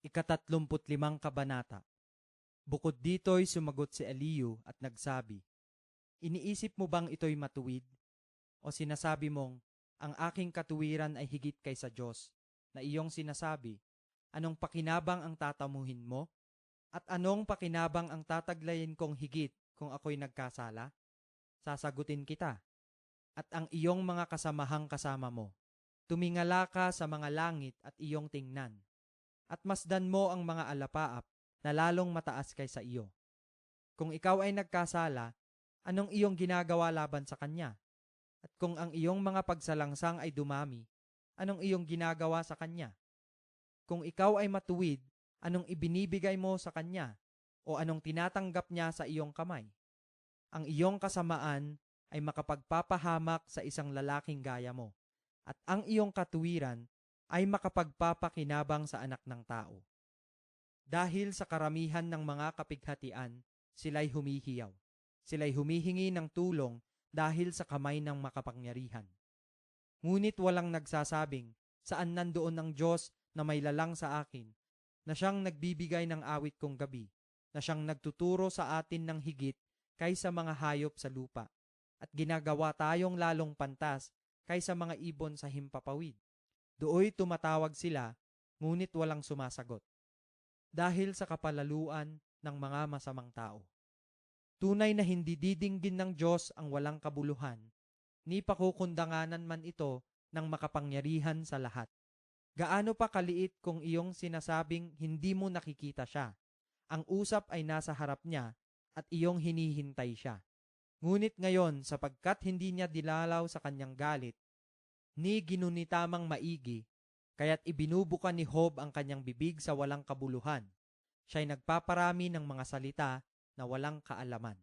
Ikatatlumput limang kabanata. Bukod dito'y sumagot si Eliyu at nagsabi, Iniisip mo bang ito'y matuwid? O sinasabi mong, ang aking katuwiran ay higit kaysa Diyos, na iyong sinasabi, anong pakinabang ang tatamuhin mo? At anong pakinabang ang tataglayin kong higit kung ako'y nagkasala? Sasagutin kita. At ang iyong mga kasamahang kasama mo, tumingala ka sa mga langit at iyong tingnan at masdan mo ang mga alapaap na lalong mataas kaysa iyo. Kung ikaw ay nagkasala, anong iyong ginagawa laban sa kanya? At kung ang iyong mga pagsalangsang ay dumami, anong iyong ginagawa sa kanya? Kung ikaw ay matuwid, anong ibinibigay mo sa kanya? O anong tinatanggap niya sa iyong kamay? Ang iyong kasamaan ay makapagpapahamak sa isang lalaking gaya mo, at ang iyong katuwiran ay makapagpapakinabang sa anak ng tao. Dahil sa karamihan ng mga kapighatian, sila'y humihiyaw. Sila'y humihingi ng tulong dahil sa kamay ng makapangyarihan. Ngunit walang nagsasabing, saan nandoon ang Diyos na may lalang sa akin, na siyang nagbibigay ng awit kong gabi, na siyang nagtuturo sa atin ng higit kaysa mga hayop sa lupa, at ginagawa tayong lalong pantas kaysa mga ibon sa himpapawid. Dooy tumatawag sila, ngunit walang sumasagot. Dahil sa kapalaluan ng mga masamang tao. Tunay na hindi didinggin ng Diyos ang walang kabuluhan, ni pakukundanganan man ito ng makapangyarihan sa lahat. Gaano pa kaliit kung iyong sinasabing hindi mo nakikita siya. Ang usap ay nasa harap niya at iyong hinihintay siya. Ngunit ngayon, sapagkat hindi niya dilalaw sa kanyang galit, ni ginunitamang maigi, kaya't ibinubuka ni Hob ang kanyang bibig sa walang kabuluhan. Siya'y nagpaparami ng mga salita na walang kaalaman.